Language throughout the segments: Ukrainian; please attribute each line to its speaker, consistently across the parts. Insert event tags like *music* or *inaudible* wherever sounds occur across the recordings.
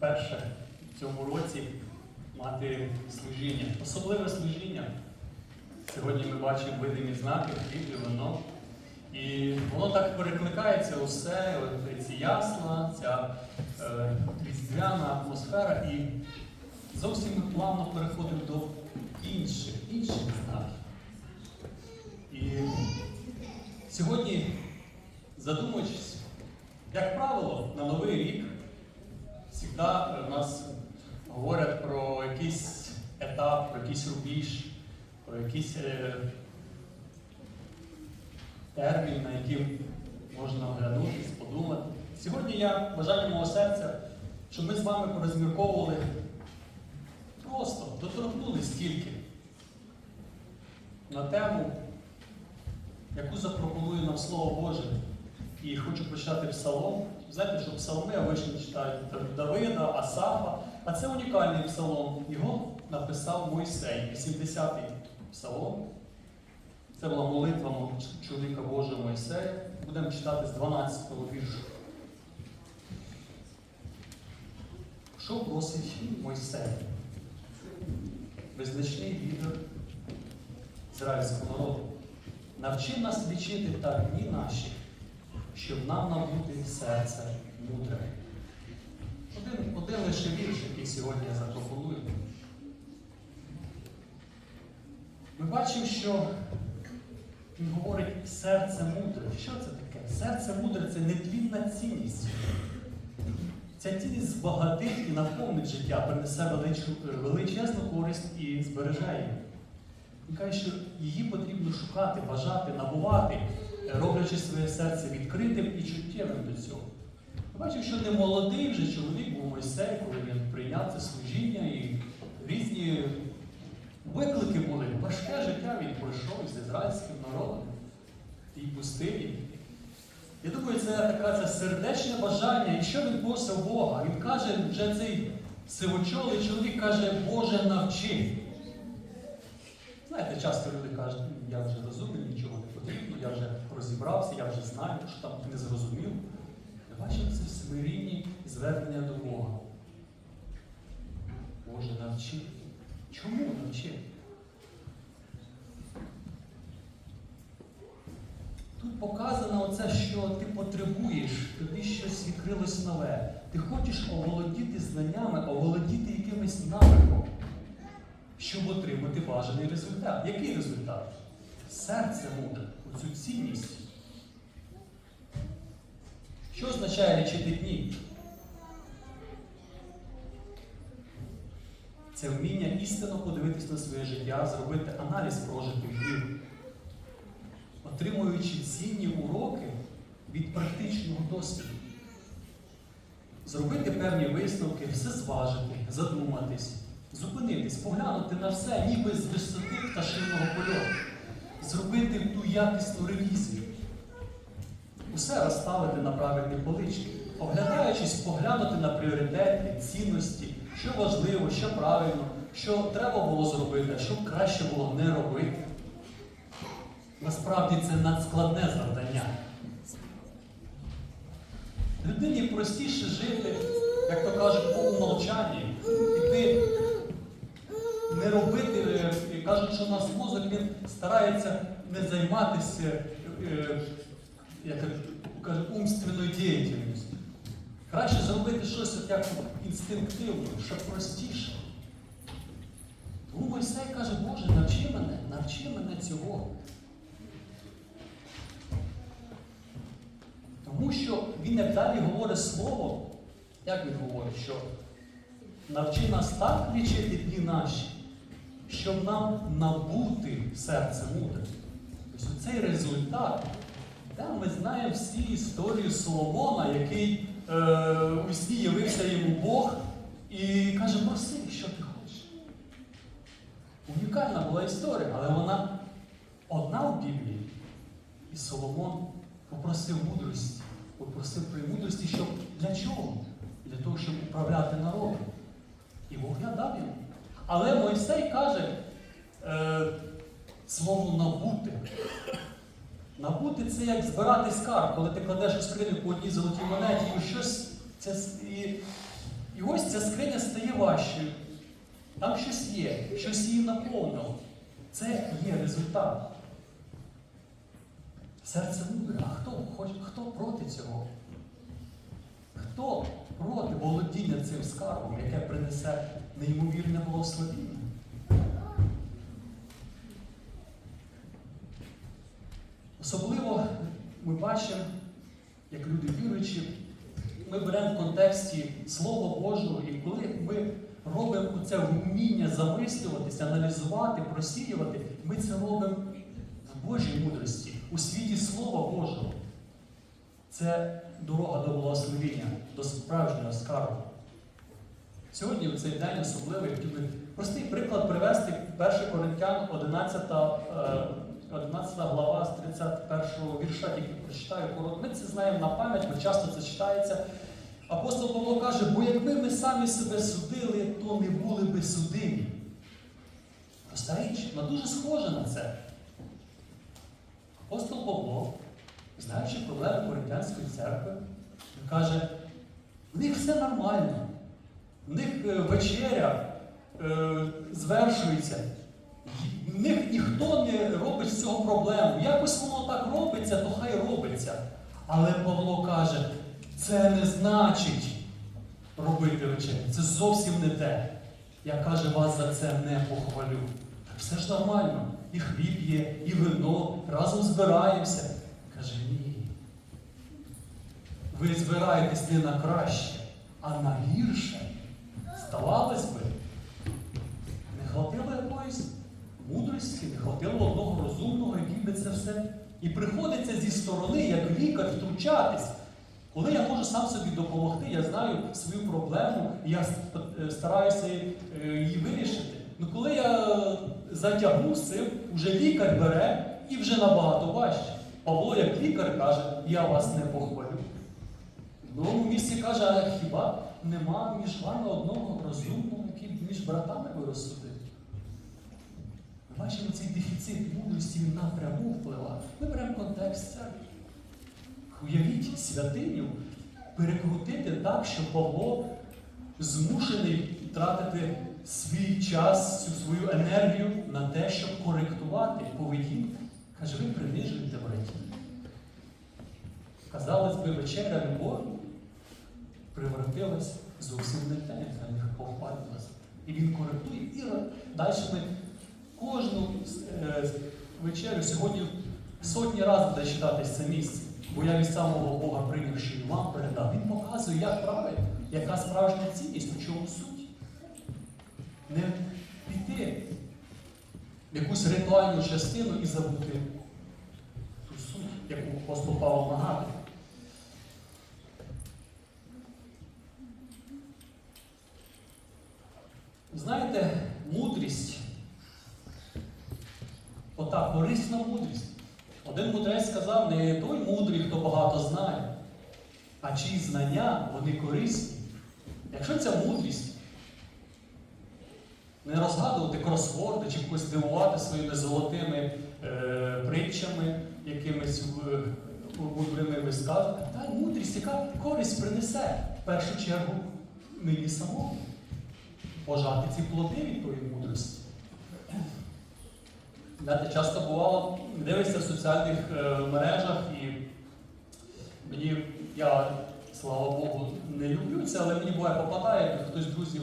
Speaker 1: вперше в цьому році мати служіння, особливе служіння. Сьогодні ми бачимо видимі знаки, хліб і вино. І воно так перекликається усе, от ці ясла, ця е, різдвяна атмосфера, і зовсім ми плавно переходимо до інших, інших знаків. І сьогодні, задумуючись, як правило, на Новий рік завжди в нас говорять про якийсь етап, про якийсь рубіж, про якийсь е, термін, на яким можна оглянутись, подумати. Сьогодні я бажання мого серця, щоб ми з вами порозмірковували просто, доторкнулись тільки на тему, яку запропонує нам Слово Боже. І хочу почати псалом. Знаєте, що псалми обично читають Давида, Асафа, а це унікальний псалом. Його написав Мойсей, 80-й псалом. Це була молитва чоловіка Божого Мойсея. Будемо читати з 12-го віршу. Що просить Мойсей? Визначний лідер ізраїльського народу. Навчи нас лічити так дні наші, щоб нам набути серце мудре. Один, один лише вірш, який сьогодні я запропоную. Ми бачимо, що він говорить серце мудре. Що це таке? Серце мудре це нетлінна цінність. Ця цінність збагатить і наповнить життя, принесе велич- величезну користь і збереже її. Він каже, що її потрібно шукати, бажати, набувати, роблячи своє серце відкритим і чуттєвим до цього. Ми бачимо, що не молодий вже чоловік був Мойсей, коли він прийняв це служіння і різні виклики були. Важке життя він пройшов з ізраїльським народом і пустині. Я думаю, це таке це сердечне бажання. І що він просив Бога? Він каже, вже цей сивочолий чоловік каже, Боже, навчи. Знаєте, часто люди кажуть, «Ну, я вже потрібно, я вже розібрався, я вже знаю, що там не зрозумів. Ми бачимо це смирінні звернення до Бога. Боже, навчи. Чому навчи? Тут показано оце, що ти потребуєш, тобі щось відкрилось нове. Ти хочеш оволодіти знаннями, оволодіти якимось навиком, щоб отримати бажаний результат. Який результат? Серце мудре, оцю цінність. Що означає лічити дні? Це вміння істинно подивитись на своє життя, зробити аналіз прожитих днів, отримуючи цінні уроки від практичного досвіду. Зробити певні висновки, все зважити, задуматись, зупинитись, поглянути на все, ніби з висоти пташиного польоту, зробити ту якісну ревізію. Усе розставити на правильні полички, оглядаючись, поглянути на пріоритети, цінності, що важливо, що правильно, що треба було зробити, а що краще було не робити. Насправді це надскладне завдання. Людині простіше жити, як то кажуть, по умовчанні. Іти не робити, і кажуть, що у нас мозок він старається не займатися, е, умственною діяльністю. Краще зробити щось як інстинктивно, що простіше. Тому Мойсей каже, Боже, навчи мене, навчи мене цього. Тому що він як далі говорить слово, як він говорить, що навчи нас так лічити дні наші, щоб нам набути серце мудре. Тобто цей результат, да, ми знаємо всі історію Соломона, який е, у сні явився йому Бог і каже, проси, що ти хочеш. Унікальна була історія, але вона одна в Біблії. І Соломон попросив мудрості, попросив премудрості, щоб для чого? Для того, щоб управляти народом. І Бог надав йому. Але Мойсей каже е, слово набути. Набути це як збирати скарб, коли ти кладеш у скриню по одній золотій монеті і щось. Це, і, і ось ця скриня стає важчою. Там щось є, щось її наповнило. Це є результат. Серце мудре. А хто, хоч, хто проти цього? Хто проти володіння цим скарбом, яке принесе неймовірне благословіння? Особливо ми бачимо, як люди віруючі, ми беремо в контексті Слова Божого, і коли ми робимо це вміння замислюватися, аналізувати, просіювати, ми це робимо в Божій мудрості, у світі Слова Божого. Це дорога до благословіння, до справжнього скарбу. Сьогодні в цей день особливий хотів би простий приклад привести 1 Коринтян 11, е, 11 глава з 31 вірша, тільки прочитаю коротко. Ми це знаємо на пам'ять, бо часто це читається. Апостол Павло каже, бо якби ми самі себе судили, то не були би судимі. Проста річ, вона дуже схожа на це. Апостол Павло, знаючи проблеми Коринтянської церкви, каже, в них все нормально. В них е, вечеря е, звершується. В них ніхто не робить з цього проблему. Якось воно так робиться, то хай робиться. Але Павло каже, це не значить робити вечерю. Це зовсім не те. Я каже, вас за це не похвалю. Так все ж нормально. І хліб є, і вино, разом збираємося. Каже, ні. Ви збираєтесь не на краще, а на гірше. Здавалось би, не хватило якоїсь мудрості, не хватило одного розумного, який би це все. І приходиться зі сторони, як лікар, втручатись. Коли я можу сам собі допомогти, я знаю свою проблему, я стараюся е, її вирішити. Ну коли я затягну з цим, вже лікар бере і вже набагато важче. Павло, як лікар, каже, я вас не похвалю. В другому місці каже, а хіба нема між вами одного розумного, який між братами ви розсудив? Ми бачимо цей дефіцит мудрості він напряму впливає. Ми беремо контекст церкви. Уявіть святиню перекрутити так, що Павло змушений тратити свій час, всю свою енергію на те, щоб коректувати поведінку. Каже, ви принижуєте братів. Казалось би, вечеря любові превратилась зовсім не те, як на них похвалилась. І він коректує. І далі ми кожну е, вечерю сьогодні сотні разів буде читатись це місце. Бо я від самого Бога прийняв, що і вам передав. Він показує, як правильно, яка справжня цінність, у чому суть. Не піти в якусь ритуальну частину і забути ту суть, яку апостол Павло нагадує. Знаєте, мудрість, ота корисна мудрість. Один мудрець сказав, не той мудрий, хто багато знає, а чиї знання вони корисні. Якщо ця мудрість не розгадувати кросворди чи когось дивувати своїми золотими е, притчами, якимись е, мудрими висказами, та мудрість, яка користь принесе в першу чергу мені самому. Пожати ці плоди від тої мудрості. Знаєте, часто бувало, дивишся в соціальних е, мережах і мені, я, слава Богу, не люблю це, але мені буває попадає хтось з друзів,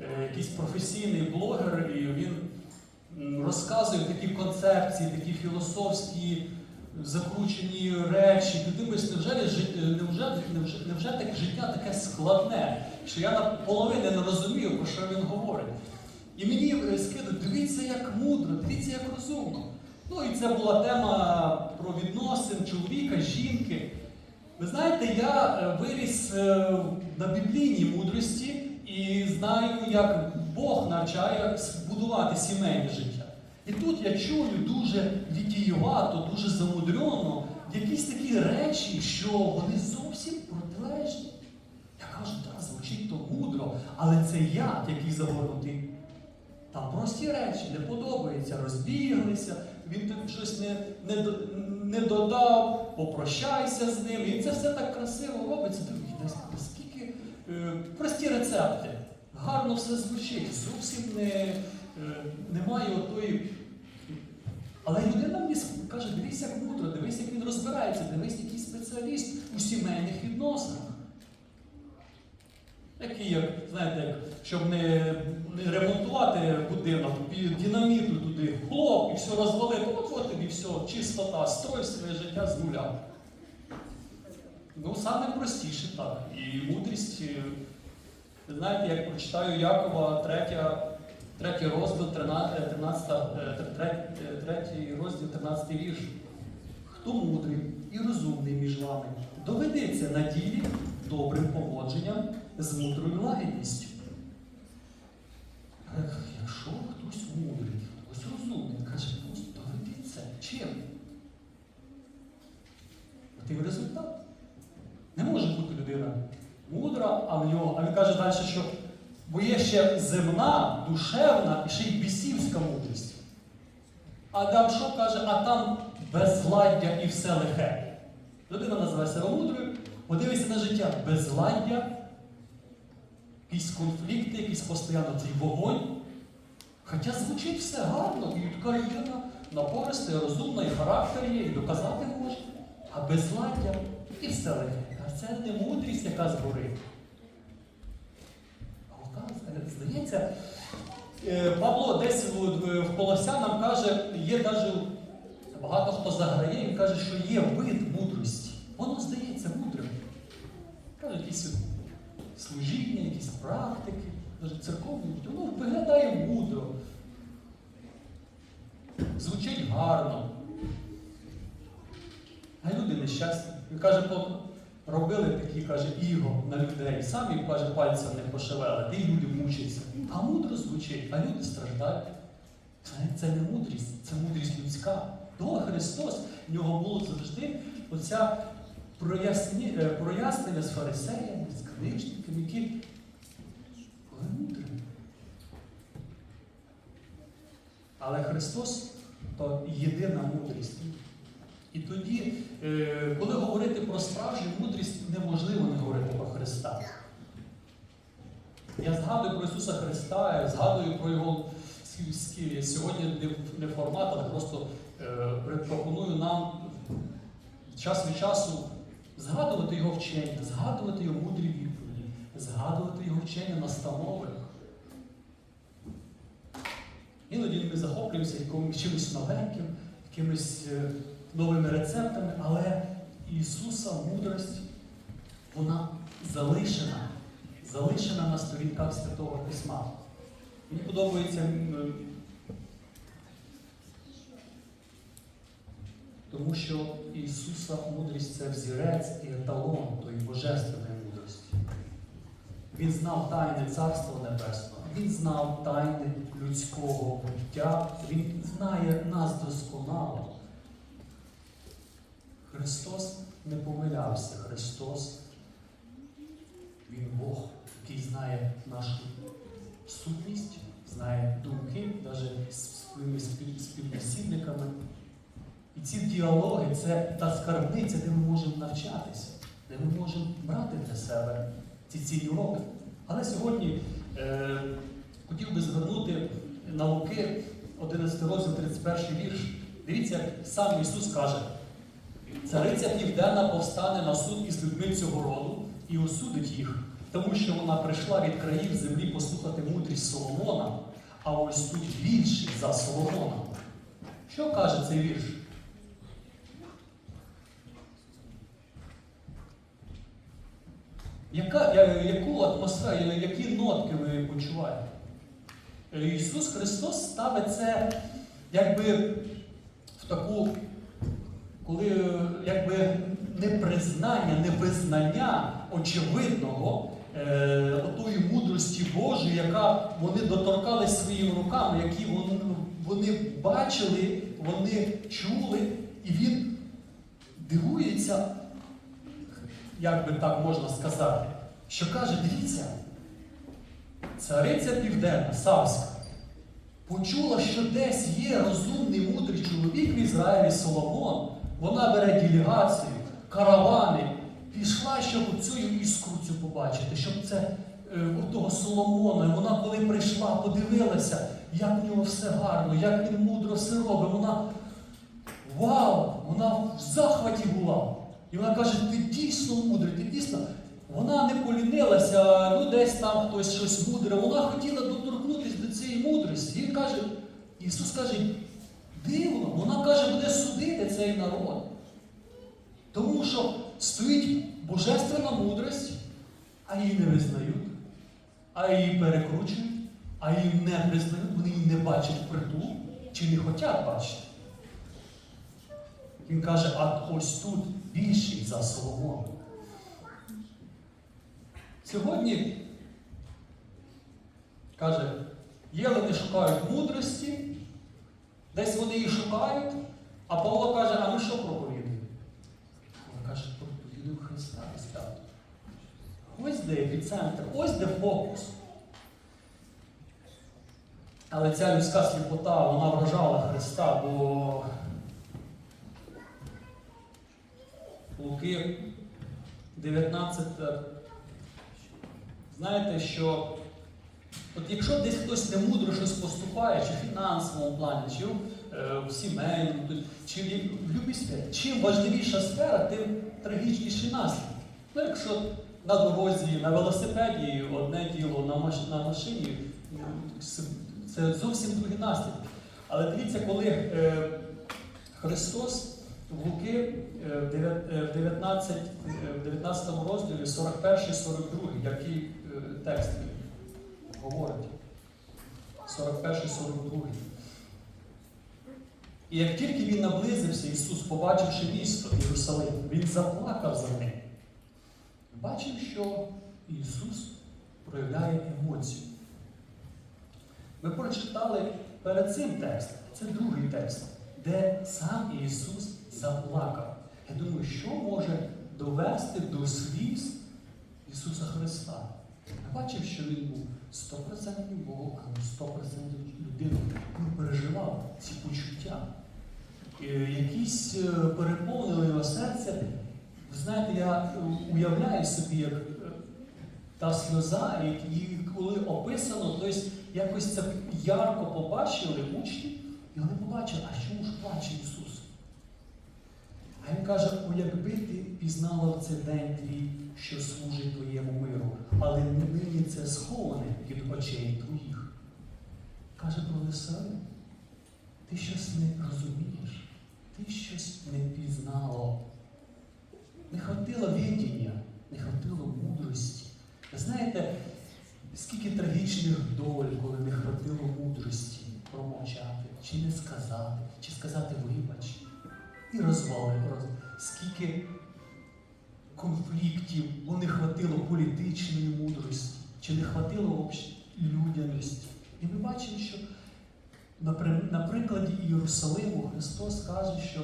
Speaker 1: е, якийсь професійний блогер, і він розказує такі концепції, такі філософські, закручені речі. Ти думаєш, невже, невже, невже, невже таке життя таке складне, що я наполовину не розумію, про що він говорить. І мені е, скидуть, дивіться, як мудро, дивіться, як розумно. Ну і це була тема про відносин чоловіка, жінки. Ви знаєте, я е, виріс е, на біблійній мудрості і знаю, як Бог навчає будувати сімейне життя. І тут я чую дуже вітіювато, дуже замудрено якісь такі речі, що вони зовсім протилежні. Я кажу, так, звучить то мудро, але це яд, який загорнутий. Там прості речі, не подобається, розбіглися, він тобі щось не, не, не додав, попрощайся з ним. І це все так красиво робиться. «Нас- наскільки е, прості рецепти. Гарно все звучить, зовсім не, е, немає отої. Але людина мені каже, дивись, як мудро, дивись, як він розбирається, дивись, який спеціаліст у сімейних відносинах. Такий, як, знаєте, щоб не, не ремонтувати будинок, динаміту туди, хлоп, і все розвалити, от от тобі все, чистота, строй своє життя з нуля. Ну, саме простіше так. І мудрість, е, знаєте, як прочитаю Якова, третя, третій розділ, 13, 13, е, е, третій розділ, 13 вірш. Хто мудрий і розумний між вами, доведеться на ділі добрим поводженням з мудрою лагідністю. Якщо хтось мудрий, хтось розумний, каже, ну доведеться. Чим? От і результат. Не може бути людина мудра, а в нього, а він каже далі, що бо є ще земна, душевна і ще й бісівська мудрість. А там що каже, а там безладдя і все лихе. Людина називає себе мудрою, подивися на життя безладдя, якісь конфлікти, якийсь постійно цей вогонь. Хоча звучить все гарно, і така людина напориста, і розумна, і характер є, і доказати може. А безладдя і все лихе. А це не мудрість, яка згорить. А здається, е, Павло десь в Колосянам каже, є навіть багато хто заграє, він каже, що є вид мудрості. Воно здається мудрим. Кажуть, якісь служіння, якісь практики, навіть церковні, воно виглядає мудро. Звучить гарно. А люди нещасні. Він каже, «По- робили такі, каже, іго на людей. Самі каже, пальцем не пошевели, і люди мучаться. А мудро звучить, а люди страждають. Це- не мудрість, це мудрість людська. То Христос, в нього було завжди оця е, прояснення з фарисеями, з книжниками, які були мудрими. Але Христос то єдина мудрість. І тоді, е, коли говорити про справжню мудрість, неможливо не говорити про Христа. Я згадую про Ісуса Христа, я згадую про Його сьогодні не, формат, але просто е, пропоную нам час від часу згадувати Його вчення, згадувати Його мудрі відповіді, згадувати Його вчення настанови. Іноді ми захоплюємося якимось чимось новеньким, якимись е, новими рецептами, але Ісуса мудрость, вона залишена, залишена на сторінках Святого Письма. Мені подобається, тому що Ісуса мудрість це взірець і еталон тої божественної мудрості. Він знав тайни Царства Небесного, він знав тайни людського буття, він знає нас досконало. Христос не помилявся. Христос, Він Бог, який знає нашу сутність, знає думки, навіть з своїми спів- співбесідниками. І ці діалоги це та скарбниця, де ми можемо навчатися, де ми можемо брати для себе ці цінні уроки. Але сьогодні е, хотів би звернути на Луки 11 розділ 31 вірш. Дивіться, як сам Ісус каже. Цариця Південна повстане на суд із людьми цього роду і осудить їх, тому що вона прийшла від країв землі послухати мудрість Соломона, а ось тут більший за Соломона. Що каже цей вірш? Яка, я- яку атмосферу, які нотки ви почуваєте? Е, Ісус Христос ставить це якби в таку коли е, якби непризнання, невизнання очевидного е, отої мудрості Божої, яка вони доторкались своїми руками, які вони, вони бачили, вони чули, і він дивується, як би так можна сказати, що каже, дивіться, цариця Південна, Савська, почула, що десь є розумний мудрий чоловік в Ізраїлі Соломон. Вона бере делегацію, каравани, пішла, щоб цю іскру цю побачити, щоб це е, у того Соломона. Вона, коли прийшла, подивилася, як в нього все гарно, як він мудро все робить. Вона вау! Вона в захваті була. І вона каже, ти дійсно мудрий, ти дійсно. Вона не полінилася, ну десь там хтось щось мудре. Вона хотіла доторкнутися до цієї мудрості. Він каже, Ісус каже, дивно, вона каже, буде судити цей народ. Тому що стоїть божественна мудрість, а її не визнають, а її перекручують, а її не признають, вони її не бачать впритул чи не хочуть бачити. Він каже, а ось тут більший за Соломона. Сьогодні, каже, єлени шукають мудрості, десь вони її шукають, а Павло каже, а ми що проповідуємо? Він каже, проповідуємо Христа Христа. Ось де епіцентр, ось де фокус. Але ця людська сліпота, вона вражала Христа, бо Луки 19. Знаєте, що от якщо десь хтось немудро щось поступає, чи в фінансовому плані, чи в, е, сімейному, чи в, любій сфері, чим важливіша сфера, тим трагічніші наслідки. Ну, якщо на дорозі, на велосипеді одне діло, на, маш, на машині, це- зовсім другі наслідки. Але дивіться, коли е, Христос в Луки е, в дев'ят- е, в 19, е, 19 розділі 41-42, який текст говорить. 41-42. І як тільки він наблизився, Ісус, побачивши місто Єрусалим, Він заплакав за ним. Бачив, що Ісус проявляє емоцію. Ми прочитали перед цим текстом, це другий текст, де сам Ісус заплакав. Я думаю, що може довести до сліз Ісуса Христа? Я бачив, що Він був 100% Бог, 100% людина. Він переживав ці почуття. Е, Якісь е, переповнили його серце. Ви знаєте, я е, уявляю собі, як та сльоза, і- коли описано, тобто якось це ярко побачили учні, і вони побачили, а чому ж плаче Ісус? Каже, о, якби ти пізнала в цей день твій, що служить твоєму миру, але нині це сховане від очей твоїх. Каже про веселу, ти щось не розумієш, ти щось не пізнало. Не хватило відіння, не хватило мудрості. Знаєте, скільки трагічних доль, коли не хватило мудрості промовчати, чи не сказати, чи сказати вибач. І розвали, роз... скільки конфліктів, бо не хватило політичної мудрості, чи не хватило людяності. І ми бачимо, що на, прикладі Єрусалиму Христос каже, що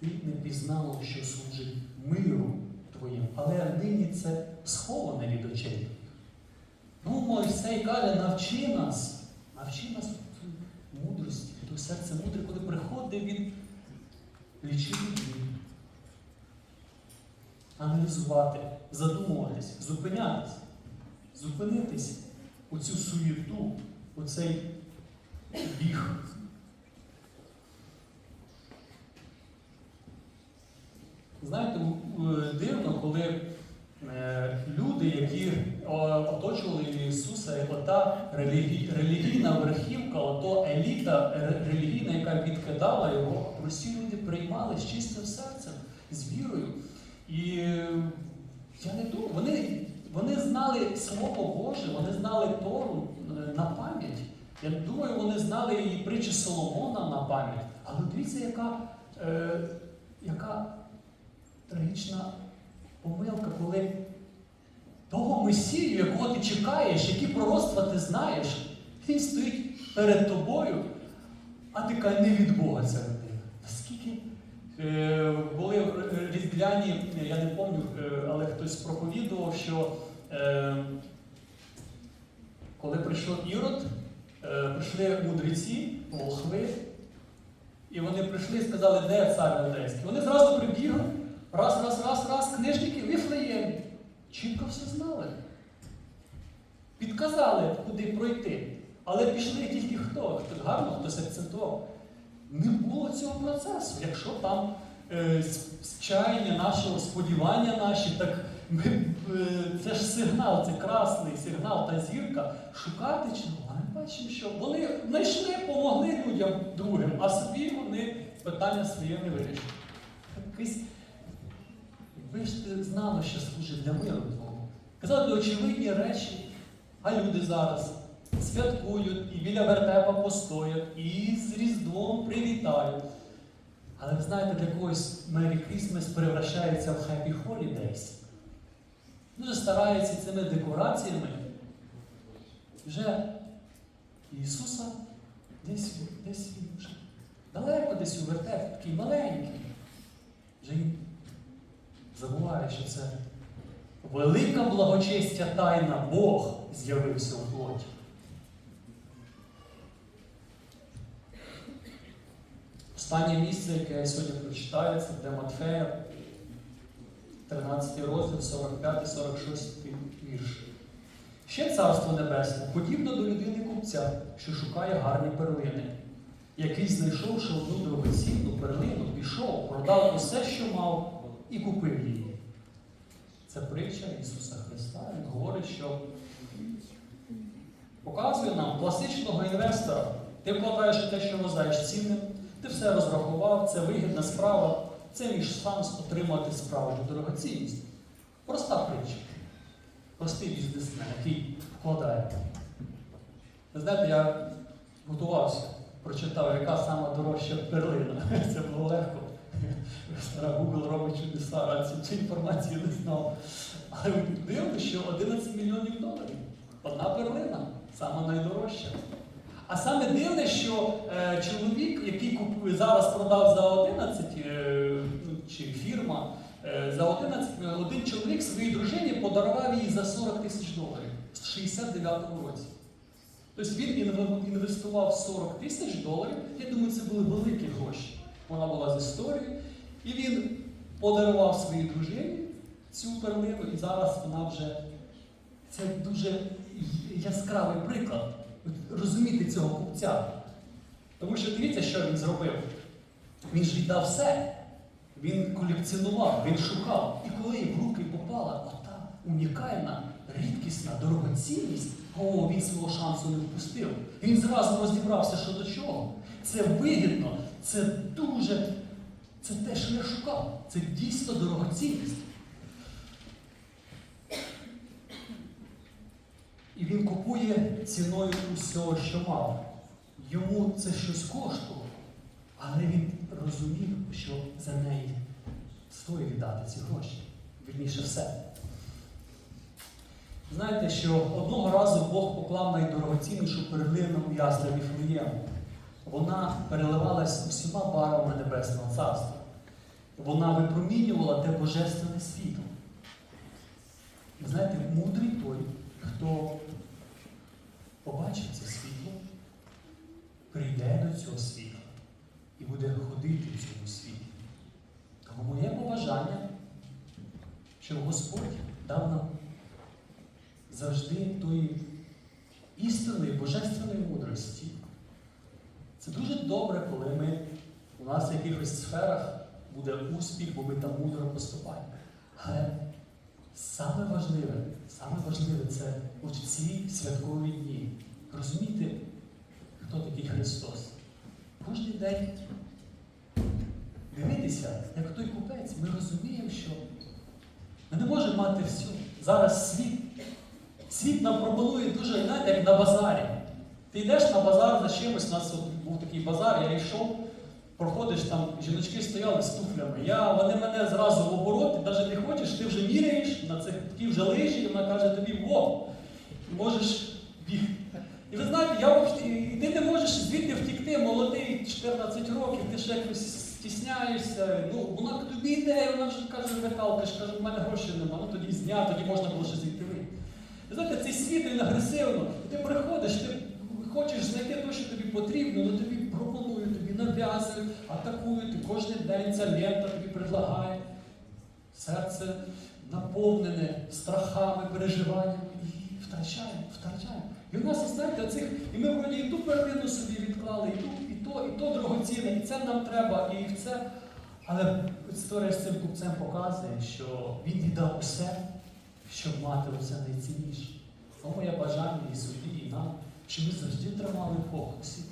Speaker 1: ти не пізнало, що служить миру твоїм, але нині це сховане від очей. Ну, Мойсей каже, навчи нас, навчи нас серце мудре, коли приходить він лічити дні, аналізувати, задумуватись, зупинятись, зупинитись у цю суєту, у цей біг. Знаєте, дивно, коли е, люди, які оточували Ісуса, ота релігій, релігійна верхівка, ото еліта релігійна, яка відкидала його, прості люди приймали з чистим серцем, з вірою. І е, я не думаю, вони, вони знали Слово Боже, вони знали Тору е, на пам'ять. Я думаю, вони знали і притчі Соломона на пам'ять. Але дивіться, яка, е, яка трагічна помилка, коли того Месію, якого ти чекаєш, які пророцтва ти знаєш, він стоїть перед тобою, а ти каже, не від Бога ця людина. Наскільки е, були різдвяні, я не пам'ятаю, е, але хтось проповідував, що е, коли прийшов Ірод, е, прийшли мудреці, волхви, І вони прийшли і сказали, де цар Юдейський. Вони зразу прибігли, раз, раз, раз, раз, книжники Віфлеєм. Чітко все знали. Підказали, куди пройти. Але пішли тільки хто? Хто гарно хтось акцентував. Не було цього процесу. Якщо там е, чаяння нашого, сподівання наші, так ми, е, це ж сигнал, це красний сигнал та зірка. Шукати чого? А ми бачимо, що вони знайшли, помогли людям другим, а собі вони питання своє не вирішили. Ви ж знали, що служить для миру Твого. Казали очевидні речі, а люди зараз святкують і біля вертепа постоять, і з Різдвом привітають. Але ви знаєте, для когось Merry Christmas превращається в Happy Holidays. Дуже стараються цими декораціями вже Ісуса десь, десь він вже далеко десь у вертеп, такий маленький. Вже забуває, що це велика благочестя тайна Бог з'явився у плоті. Останнє місце, яке я сьогодні прочитаю, це де Матфея, 13 розділ, 45-46 вірш. Ще царство небесне, подібно до людини купця, що шукає гарні перлини, який, знайшовши одну дорогоцінну перлину, пішов, продав усе, що мав, і купив її. Це притча Ісуса Христа. Він говорить, що показує нам класичного інвестора. Ти вкладаєш те, що вважаєш цінним, ти все розрахував, це вигідна справа, це між шанс отримати справжню дорогоцінність. Проста притча. Простий бізнесмен, який вкладає. Ви знаєте, я готувався, прочитав, яка сама дорожча перлина. *laughs* Це було легко. Стара Google робить чудеса, а цю, цю інформацію не знав. Але дивно, що 11 мільйонів доларів. Одна перлина, сама найдорожча. А саме дивне, що е, чоловік, який купує, зараз продав за 11, е, ну, чи фірма, е, за 11, е, один чоловік своїй дружині подарував їй за 40 тисяч доларів в 69-му році. Тобто він інвестував 40 тисяч доларів, я думаю, це були великі гроші. Вона була з історії. І він подарував своїй дружині цю перлину, і зараз вона вже це дуже яскравий приклад. Розуміти цього купця. Тому що дивіться, що він зробив. Він ж віддав все. Він колекціонував, він шукав. І коли в руки попала ота унікальна, рідкісна дорогоцінність, о, він свого шансу не впустив. Він зразу розібрався, що до чого. Це вигідно, це дуже, це те, що я шукав. Це дійсно дорогоцінність. І він купує ціною усього, що мав. Йому це щось коштувало, але він розумів, що за неї стоїть віддати ці гроші. Вірніше все. Знаєте, що одного разу Бог поклав найдорогоціннішу перлину у ясла Віфлеєму. Вона переливалась усіма барвами Небесного Царства. Вона випромінювала те божественне світло. Знаєте, мудрий той, хто побачить це світло, прийде до цього світла і буде ходити в цьому світлі. Тому моє побажання, щоб Господь дав нам завжди тої істинної, божественної мудрості. Це дуже добре, коли ми у нас в якихось сферах буде успіх, бо ми там мудро поступаємо. Але Саме важливе, саме важливе це у ці святкові дні. Розуміти, хто такий Христос. Кожен день дивитися, як той купець, ми розуміємо, що ми не можемо мати все. Зараз світ. Світ нам пропонує дуже, знаєте, як на базарі. Ти йдеш на базар за чимось, нас був такий базар, я йшов, проходиш там, жіночки стояли з туфлями. Я, вони мене зразу в оборот, ти навіть не хочеш, ти вже міряєш на цих такі вже лижі, і вона каже тобі, во, можеш бігти. І ви знаєте, я ти не можеш звідти втікти, молодий, 14 років, ти ще якось стісняєшся. Ну, вона тобі йде, і вона вже каже, ж каже, в мене грошей нема, ну тоді зня, тоді можна було ще звідти вийти. Ви знаєте, цей світ він агресивно. Ти приходиш, ти хочеш знайти те, що тобі потрібно, але тобі пропонують тобі нав'язують, атакують, кожен день ця лента тобі предлагає. Серце наповнене страхами, переживаннями і втрачаємо, втрачаємо. І в нас, знаєте, оцих, і ми вроді і ту первину собі відклали, і, ту, і то, і то дорогоцінне, і це нам треба, і це. Але історія з цим купцем показує, що він віддав усе, щоб мати усе найцінніше. Тому моє бажання і собі, і нам, щоб ми завжди тримали в фокусі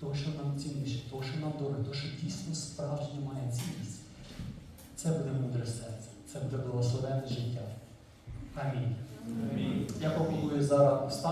Speaker 1: того, що нам цінніше, того, що нам добре, то, що дійсно справжнє має цінність. Це буде мудре серце, це буде благословенне життя. Амінь. Я пропоную зараз.